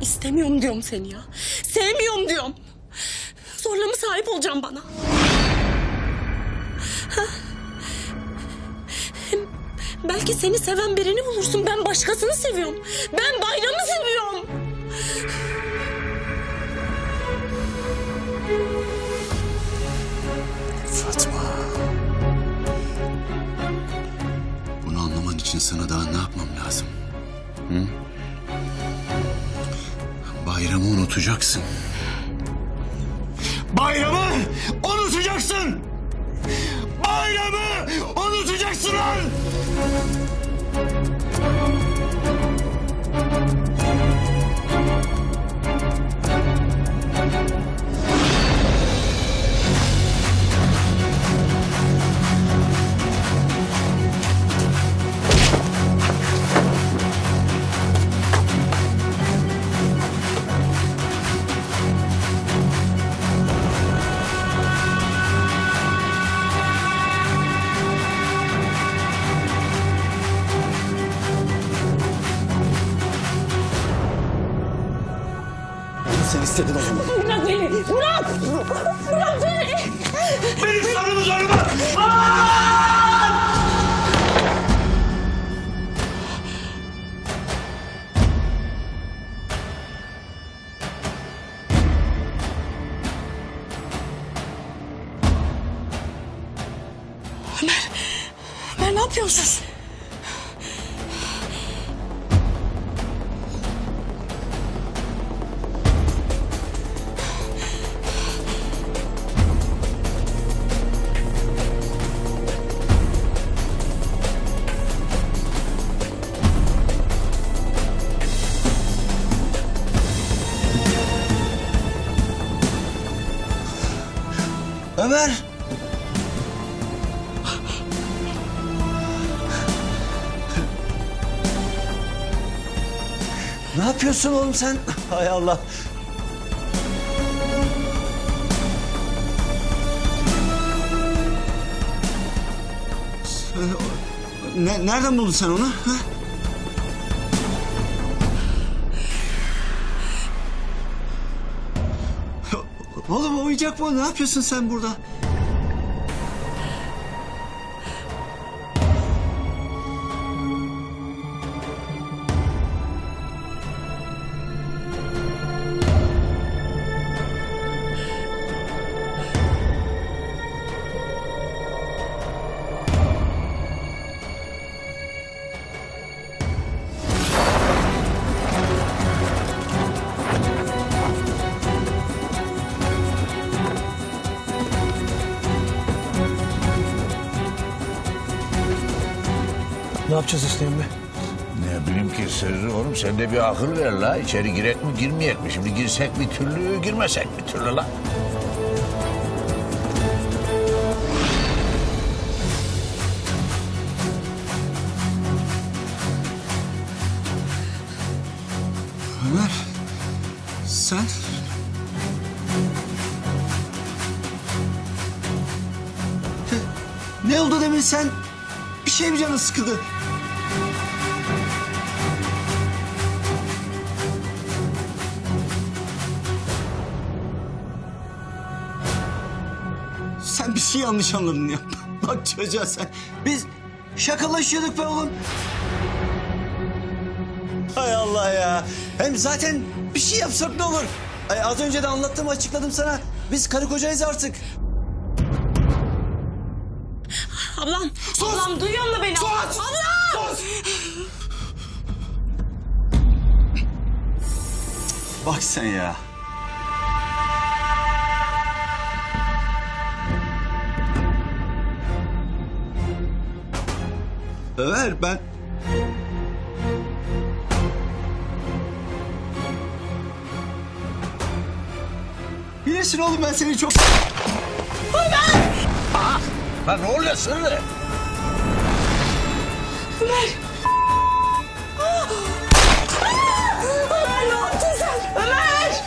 İstemiyorum diyorum seni ya. Sevmiyorum diyorum. Zorla mı sahip olacağım bana? Belki seni seven birini bulursun. Ben başkasını seviyorum. Ben bayramı seviyorum. Fatma. Bunu anlaman için sana daha ne yapmam lazım? Hı? Bayramı unutacaksın. Bayramı unutacaksın! Bayramı unutacaksın lan! Sen istedin o zaman. Bırak beni. Bırak. Bırak beni. Benim sarım üzerime! Ömer ne yapıyorsun? Ömer! Ne yapıyorsun oğlum sen? Hay Allah. Ne, nereden buldun sen onu? Ha? Oğlum oyuncak bu. Ne yapıyorsun sen burada? Ne yapacağız Hüseyin Bey? Ne bileyim ki sırrı oğlum sen de bir akıl ver la. İçeri girek mi girmeyek mi? Şimdi girsek bir türlü girmesek bir türlü la. Ömer, sen... Ne oldu demin sen? Bir şey mi canın sıkıldı? Sen bir şey yanlış anladın ya. Bak çocuğa sen. Biz şakalaşıyorduk be oğlum. Hay Allah ya. Hem zaten bir şey yapsak ne olur? Ay, az önce de anlattım açıkladım sana. Biz karı kocayız artık. Ablam. Ablam duyuyor musun beni? Sus! Ablam. Bak sen ya. Ömer ben... Bilirsin oğlum ben seni çok... Lan ne oluyor sırrı? Ömer! Ömer ne yaptın sen? Ömer!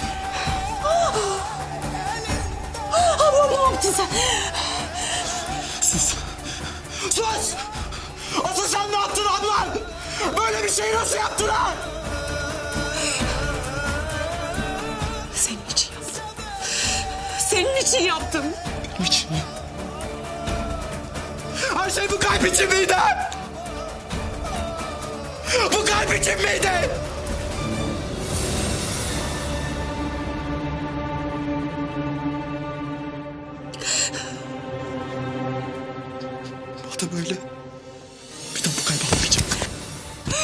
Ablam ne yaptın? Sus! Sus! Asıl sen ne yaptın ablam? Böyle bir şey nasıl yaptın ha? Senin için yaptım. Senin için yaptım. Benim için mi? Şey bu kalp için miydi? Bu kalp için miydi? Madem öyle, bir daha bu kalbi almayacağım.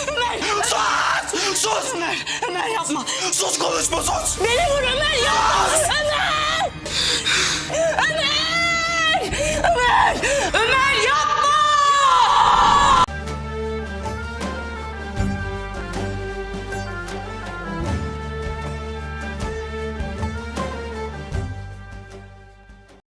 Ömer! Sus! Sus! Ömer! Ömer yapma! Sus konuşma sus! Beni vur Ömer yapma! Ömer! Ömer! Ömer!